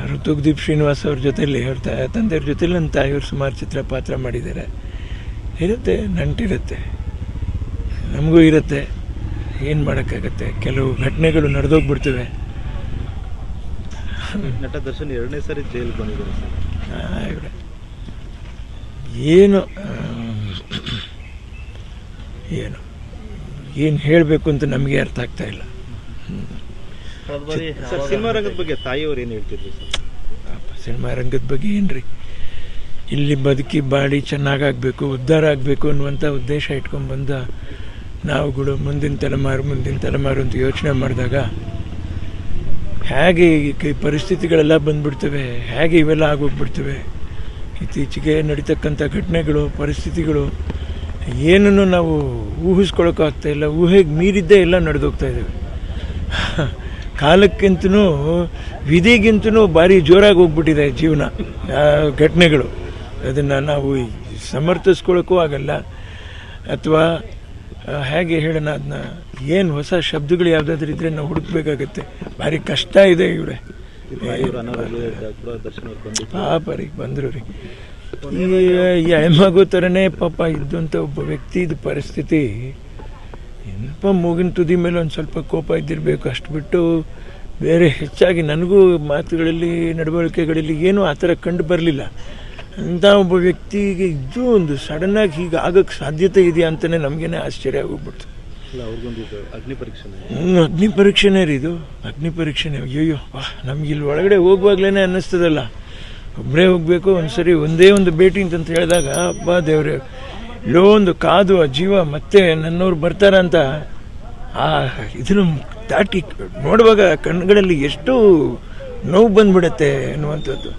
ಅವರು ತುಗ್ದೀಪ್ ಶ್ರೀನಿವಾಸ್ ಅವ್ರ ಜೊತೆಯಲ್ಲಿ ಅವ್ರ ತಂದೆಯವ್ರ ಜೊತೆಲಿ ನನ್ನ ತಾಯಿಯವ್ರು ಸುಮಾರು ಚಿತ್ರ ಪಾತ್ರ ಮಾಡಿದ್ದಾರೆ ಇರುತ್ತೆ ನಂಟಿರುತ್ತೆ. ನಮಗೂ ಇರುತ್ತೆ. ಏನು ಮಾಡೋಕ್ಕಾಗತ್ತೆ? ಕೆಲವು ಘಟನೆಗಳು ನಡೆದೋಗ್ಬಿಡ್ತವೆ. ನಟ ದರ್ಶನ್ ಎರಡನೇ ಸಾರಿ ಜೈಲಿಗೆ ಬಂದಿದ್ದಾರೆ ಸರ್. ಏನು ಏನು? ಏನು ಹೇಳಬೇಕು ಅಂತ ನಮಗೆ ಅರ್ಥ ಆಗ್ತಾ ಇಲ್ಲ. ಸರ್ ಸಿನಿಮಾ ರಂಗದ ಬಗ್ಗೆ ತಾಯಿಯವ್ರು ಏನು ಹೇಳ್ತಿದ್ರು ಸರ್? ಪಾಪ ಸಿನಿಮಾ ರಂಗದ ಬಗ್ಗೆ ಏನ್ರಿ? ಇಲ್ಲಿ ಬದುಕಿ ಬಾಳಿ ಚೆನ್ನಾಗಾಗಬೇಕು ಉದ್ಧಾರ ಆಗಬೇಕು ಅನ್ನುವಂಥ ಉದ್ದೇಶ ಇಟ್ಕೊಂಡು ಬಂದ ನಾವುಗಳು ಮುಂದಿನ ತಲೆಮಾರು ಮುಂದಿನ ತಲೆಮಾರು ಅಂತ ಯೋಚನೆ ಮಾಡಿದಾಗ ಹೇಗೆ ಈ ಕೈ ಪರಿಸ್ಥಿತಿಗಳೆಲ್ಲ ಬಂದ್ಬಿಡ್ತವೆ ಹೇಗೆ ಇವೆಲ್ಲ ಆಗೋಗ್ಬಿಡ್ತವೆ ಇತ್ತೀಚೆಗೆ ನಡೀತಕ್ಕಂಥ ಘಟನೆಗಳು ಪರಿಸ್ಥಿತಿಗಳು ಏನನ್ನು ನಾವು ಊಹಿಸ್ಕೊಳಕ್ಕಾಗ್ತಾ ಇಲ್ಲ ಊಹೆಗೆ ಮೀರಿದ್ದೇ ಎಲ್ಲ ನಡೆದೋಗ್ತಾ ಇದ್ದಾವೆ ಕಾಲಕ್ಕಿಂತನೂ ವಿಧಿಗಿಂತನೂ ಭಾರಿ ಜೋರಾಗಿ ಹೋಗ್ಬಿಟ್ಟಿದೆ ಜೀವನ ಘಟನೆಗಳು. ಅದನ್ನು ನಾವು ಸಮರ್ಥಿಸ್ಕೊಳ್ಳೋಕ್ಕೂ ಆಗಲ್ಲ. ಅಥವಾ ಹೇಗೆ ಹೇಳೋಣ ಅದನ್ನ ಏನು ಹೊಸ ಶಬ್ದಗಳು ಯಾವುದಾದ್ರೂ ಇದ್ರೆ ನಾವು ಹುಡುಕ್ಬೇಕಾಗತ್ತೆ. ಭಾರಿ ಕಷ್ಟ ಇದೆ ಇವರೇ. ಪಾಪ ರೀ ಬಂದರು ರೀ. ಈ ಎಳ್ಮಗು ಥರನೇ ಪಾಪ ಇದ್ದಂಥ ಒಬ್ಬ ವ್ಯಕ್ತಿದ ಪರಿಸ್ಥಿತಿ ಏನಪ್ಪ ಮೂಗಿನ ತುದಿ ಮೇಲೆ ಒಂದು ಸ್ವಲ್ಪ ಕೋಪ ಇದ್ದಿರಬೇಕು. ಅಷ್ಟು ಬಿಟ್ಟು ಬೇರೆ ಹೆಚ್ಚಾಗಿ ನನಗೂ ಮಾತುಗಳಲ್ಲಿ ನಡವಳಿಕೆಗಳಲ್ಲಿ ಏನೂ ಆ ಥರ ಕಂಡು ಬರಲಿಲ್ಲ. ಅಂಥ ಒಬ್ಬ ವ್ಯಕ್ತಿಗೆ ಇದು ಒಂದು ಸಡನ್ನಾಗಿ ಹೀಗೆ ಆಗೋಕ್ಕೆ ಸಾಧ್ಯತೆ ಇದೆಯಾ ಅಂತಲೇ ನಮಗೇನೆ ಆಶ್ಚರ್ಯ ಆಗೋಗ್ಬಿಡ್ತು ಅಗ್ನಿ ಪರೀಕ್ಷೆನೇ ಹ್ಮ್, ಅಗ್ನಿ ಪರೀಕ್ಷೆನೇ ರೀ ಇದು. ಅಗ್ನಿ ಪರೀಕ್ಷೆನೇ ಅಯ್ಯೋ ನಮ್ಗೆ ಇಲ್ಲಿ ಒಳಗಡೆ ಹೋಗುವಾಗ್ಲೇ ಅನ್ನಿಸ್ತದಲ್ಲ. ಒಬ್ಬರೇ ಹೋಗಬೇಕು ಒಂದ್ಸರಿ ಒಂದೇ ಒಂದು ಭೇಟಿ ಅಂತಂತ ಹೇಳಿದಾಗ ಅಪ್ಪ ದೇವ್ರೆ ಎಲ್ಲೋ ಒಂದು ಕಾದು ಆ ಜೀವ ಮತ್ತೆ ನನ್ನವ್ರು ಬರ್ತಾರಂತ ಆ ಇದನ್ನು ದಾಟಿ ನೋಡುವಾಗ ಕಣ್ಗಳಲ್ಲಿ ಎಷ್ಟು ನೋವು ಬಂದ್ಬಿಡತ್ತೆ ಅನ್ನುವಂಥದ್ದು.